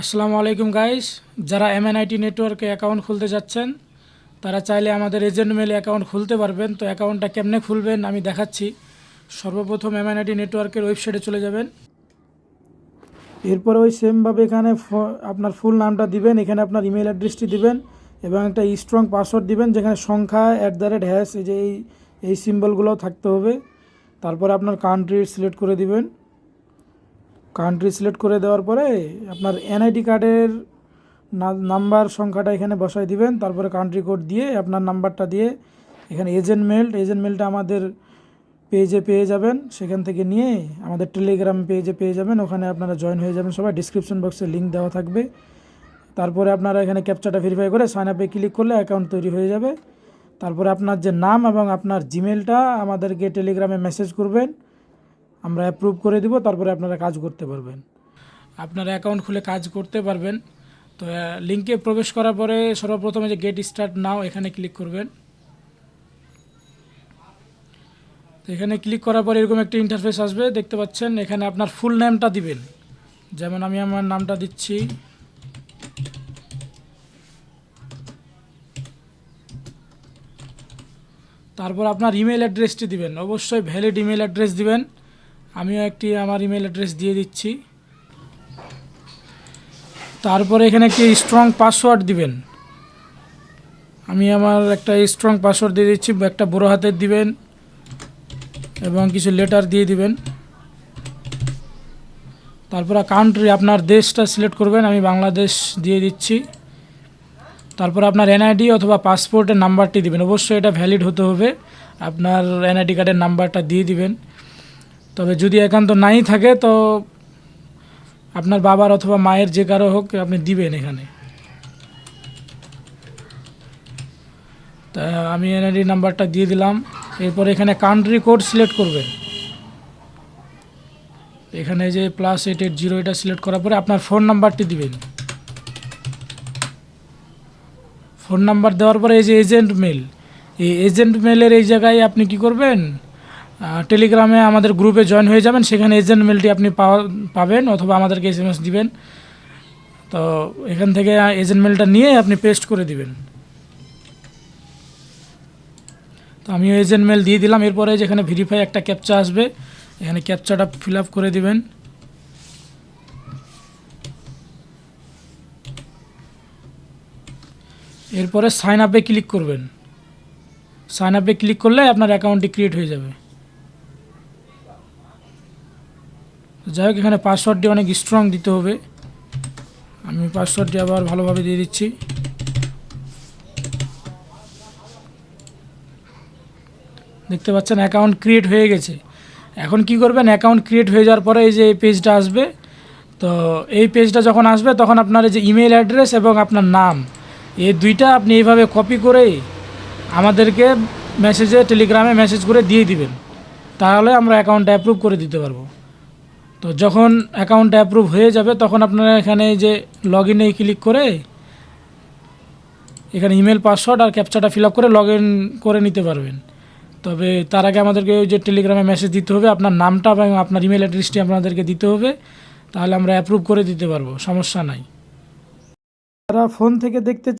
আসসালামু আলাইকুম গাইস যারা এমএনআইটি নেটওয়ার্কে অ্যাকাউন্ট খুলতে যাচ্ছেন, তারা চাইলে আমাদের এজেন্ট মেলে অ্যাকাউন্ট খুলতে পারবেন। তো অ্যাকাউন্টটা কেমনে খুলবেন আমি দেখাচ্ছি। সর্বপ্রথম এমএনআইটি নেটওয়ার্কের ওয়েবসাইটে চলে যাবেন। এরপর ওই সেমভাবে এখানে আপনার ফুল নামটা দিবেন, এখানে আপনার ইমেল অ্যাড্রেসটি দিবেন এবং একটা স্ট্রং পাসওয়ার্ড দিবেন, যেখানে সংখ্যা অ্যাট দ্য রেট হ্যাশ এই যে এই এই সিম্বলগুলো থাকতে হবে। তারপরে আপনার কান্ট্রি সিলেক্ট করে দিবেন। কান্ট্রি সিলেক্ট করে দেওয়ার পরে আপনার এনআইডি কার্ডের নাম্বার সংখ্যাটা এখানে বসাই দিবেন, তারপরে কান্ট্রি কোড দিয়ে আপনার নাম্বারটা দিয়ে এখানে এজেন্ট মেল এজেন্ট মেলটা আমাদের পেজে পেয়ে যাবেন। সেখান থেকে নিয়ে আমাদের টেলিগ্রাম পেজে পেয়ে যাবেন। ওখানে আপনারা জয়েন হয়ে যাবেন সবাই। ডিসক্রিপশন বক্সে লিঙ্ক দেওয়া থাকবে। তারপরে আপনারা এখানে ক্যাপচারটা ভেরিফাই করে সাইন আপে ক্লিক করলে অ্যাকাউন্ট তৈরি হয়ে যাবে। তারপরে আপনার যে নাম এবং আপনার জিমেলটা আমাদেরকে টেলিগ্রামে মেসেজ করবেন। আমরা অ্যাপ্রুভ করে দিব, তারপরে আপনারা কাজ করতে পারবেন। আপনারা অ্যাকাউন্ট খুলে কাজ করতে পারবেন। তো লিঙ্কে প্রবেশ করার পরে সর্বপ্রথমে যে গেট স্টার্ট নাও এখানে ক্লিক করবেন। তো, এখানে ক্লিক করার পরে এরকম একটা ইন্টারফেস আসবে, দেখতে পাচ্ছেন, এখানে আপনার ফুল নেমটা দিবেন। যেমন আমি আমার নামটা দিচ্ছি। তারপর আপনার ইমেল অ্যাড্রেসটি দিবেন। অবশ্যই ভ্যালিড ইমেল অ্যাড্রেস দিবেন। আমিও একটি আমার ইমেল অ্যাড্রেস দিয়ে দিচ্ছি। তারপরে এখানে একটি স্ট্রং পাসওয়ার্ড দিবেন। আমি আমার একটা স্ট্রং পাসওয়ার্ড দিয়ে দিচ্ছি, একটা বড় হাতের দিবেন এবং কিছু লেটার দিয়ে দিবেন। তারপরে কান্ট্রি আপনার দেশটা সিলেক্ট করবেন, আমি বাংলাদেশ দিয়ে দিচ্ছি। তারপর আপনার এনআইডি অথবা পাসপোর্টের নাম্বারটি দিবেন। অবশ্যই এটা ভ্যালিড হতে হবে। আপনার এনআইডি কার্ডের নাম্বারটা দিয়ে দিবেন। তবে যদি একান্ত নাই থাকে, তো আপনার বাবার অথবা মায়ের যে কারও হোক আপনি দিবেন এখানে। তা আমি এনআইডি নাম্বারটা দিয়ে দিলাম। এরপর এখানে কান্ট্রি কোড সিলেক্ট করবেন। এখানে যে প্লাস এইট এইট জিরো এটা সিলেক্ট করার পরে আপনার ফোন নাম্বারটি দিবেন। ফোন নাম্বার দেওয়ার পরে এই যে এজেন্ট মেল এই এজেন্ট মেলের এই জায়গায় আপনি কি করবেন? টেলিগ্রামে আমাদের গ্রুপে জয়েন হয়ে যাবেন। সেখানে এজেন্ট মেলটি আপনি পাওয়া- পাবেন অথবা আমাদেরকে এস এম এস দিবেন। তো এখান থেকে এজেন্ট মেলটা নিয়ে আপনি পেস্ট করে দিবেন। তো আমি এজেন্ট মেল দিয়ে দিলাম। এরপরে যেখানে ভেরিফাই একটা ক্যাপচা আসবে, এখানে ক্যাপচাটা ফিল আপ করে দিবেন। এরপরে সাইন আপে ক্লিক করবেন। সাইন আপে ক্লিক করলে আপনার অ্যাকাউন্টটি ক্রিয়েট হয়ে যাবে। যাই হোক, এখানে পাসওয়ার্ডটি অনেক স্ট্রং দিতে হবে। আমি পাসওয়ার্ডটি আবার ভালোভাবে দিয়ে দিচ্ছি। দেখতে পাচ্ছেন অ্যাকাউন্ট ক্রিয়েট হয়ে গেছে। এখন কি করবেন অ্যাকাউন্ট ক্রিয়েট হয়ে যাওয়ার পরে এই যে এই পেজটা আসবে, তো এই পেজটা যখন আসবে, তখন আপনার এই যে ইমেল অ্যাড্রেস এবং আপনার নাম, এই দুইটা আপনি এইভাবে কপি করে আমাদেরকে মেসেজে টেলিগ্রামে মেসেজ করে দিয়ে দিবেন। তাহলে আমরা অ্যাকাউন্টটা অ্যাপ্রুভ করে দিতে পারব। তো যখন অ্যাকাউন্টটা অ্যাপ্রুভ হয়ে যাবে, তখন আপনারা এখানে যে লগ ইনে ক্লিক করে এখানে ইমেল পাসওয়ার্ড আর ক্যাপচাটা ফিল করে লগ করে নিতে পারবেন। তবে তার আগে আমাদেরকে ওই যে টেলিগ্রামে মেসেজ দিতে হবে, আপনার নামটা এবং আপনার ইমেল অ্যাড্রেসটি আপনাদেরকে দিতে হবে, তাহলে আমরা অ্যাপ্রুভ করে দিতে পারব, সমস্যা নাই। তারা ফোন থেকে দেখতে